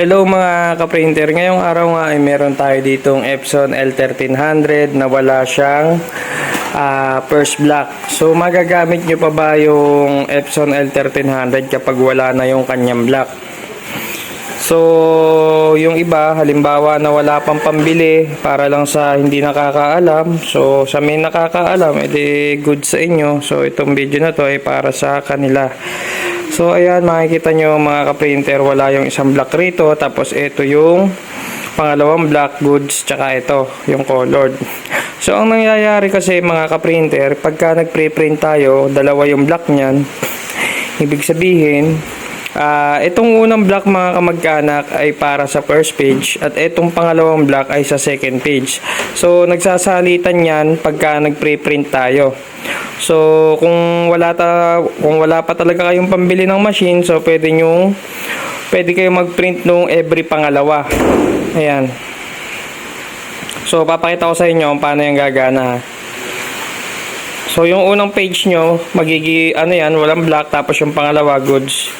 Hello mga kaprinter, ngayong araw nga ay meron tayo ditong Epson L1300 na wala siyang ah, first block. So magagamit nyo pa ba yung Epson L1300 kapag wala na yung kanyang block? So yung iba, halimbawa na wala pang pambili para lang sa hindi nakakaalam. So sa may nakakaalam, edi good sa inyo. So itong video na to ay para sa kanila. So ayan, makikita nyo mga kaprinter, wala yung isang block rito. Tapos ito yung pangalawang black goods, tsaka ito, yung colored. So ang nangyayari kasi mga kaprinter, pagka nag-preprint tayo, dalawa yung block niyan. Ibig sabihin, ah itong unang block mga kamag-anak ay para sa first page at itong pangalawang block ay sa second page. So nagsasalitan yan pagka nag-preprint tayo. So kung wala ta kung wala pa talaga kayong pambili ng machine, so pwede nyo pwede kayo mag-print nung every pangalawa. Ayan. So papakita ko sa inyo kung paano yung gagana. So yung unang page nyo, magigi ano yan, walang black tapos yung pangalawa goods.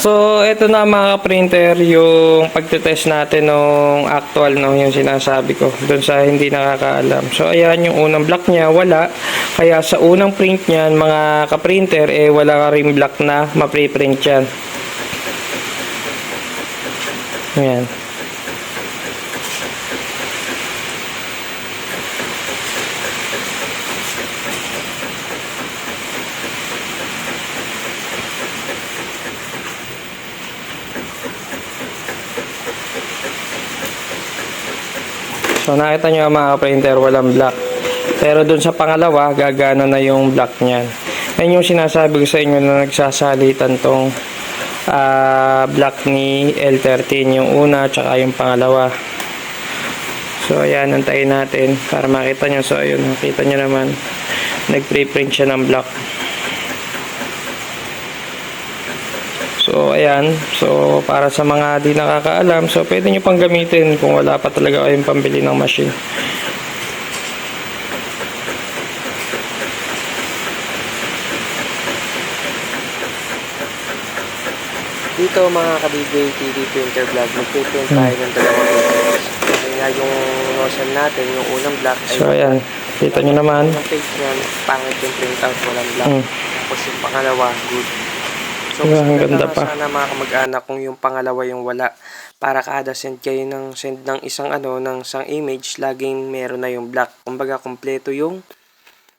So, ito na mga printer yung pagtetest natin nung actual no, yung sinasabi ko doon sa hindi nakakaalam. So, ayan yung unang block niya, wala. Kaya sa unang print niyan, mga kaprinter, eh wala ka rin block na ma-preprint yan. Ayan. So nakita nyo mga printer walang black. Pero dun sa pangalawa, gagana na yung black niyan. Yan yung sinasabi ko sa inyo na nagsasalitan tong ah, black ni L13. Yung una, tsaka yung pangalawa. So ayan, antayin natin para makita nyo. So ayun, nakita nyo naman. Nag-preprint siya ng black. So, ayan. So, para sa mga di nakakaalam, so pwede nyo pang gamitin kung wala pa talaga kayong pambili ng machine. Dito mga ka-DJ TV printer vlog, magpiprint tayo ng dalawang nga yung notion natin, yung unang black ay So, ayan. Kita nyo naman. Yung page niyan, pangit yung printout, walang black. Mm. Tapos yung pangalawa, good. So, Yeah, ang ganda pa. sana mga kamag-anak kung yung pangalawa yung wala. Para kada send kayo ng send ng isang ano, ng isang image, laging meron na yung black. Kumbaga, kompleto yung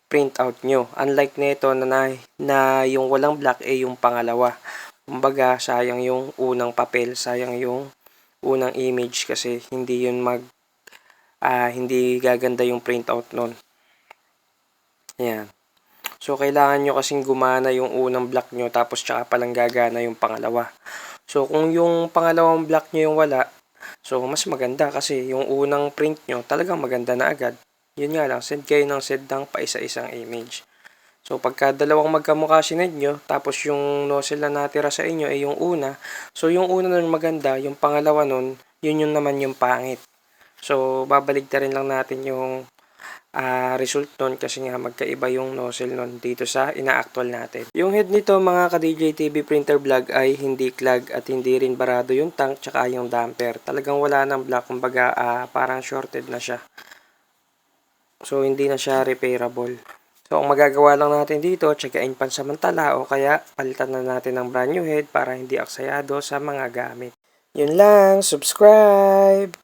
printout nyo. Unlike nito na, na, na yung walang black ay yung pangalawa. Kumbaga, sayang yung unang papel, sayang yung unang image kasi hindi yun mag ah, hindi gaganda yung printout nun. Ayan. So, kailangan nyo kasing gumana yung unang block nyo tapos tsaka palang gagana yung pangalawa. So, kung yung pangalawang block nyo yung wala, so mas maganda kasi yung unang print nyo talagang maganda na agad. Yun nga lang, send kayo ng send ng paisa-isang image. So, pagka dalawang magkamukha sinend nyo, tapos yung nozzle na natira sa inyo ay yung una, so yung una nun maganda, yung pangalawa nun, yun yung naman yung pangit. So, babalik rin lang natin yung ah, result nun kasi nga magkaiba yung nozzle nun dito sa ina-actual natin. Yung head nito mga ka-DJ TV printer vlog ay hindi clog at hindi rin barado yung tank tsaka yung damper. Talagang wala ng block, kumbaga ah, parang shorted na siya. So, hindi na siya repairable. So, ang magagawa lang natin dito, tsagain pansamantala o kaya palitan na natin ng brand new head para hindi aksayado sa mga gamit. Yun lang, subscribe!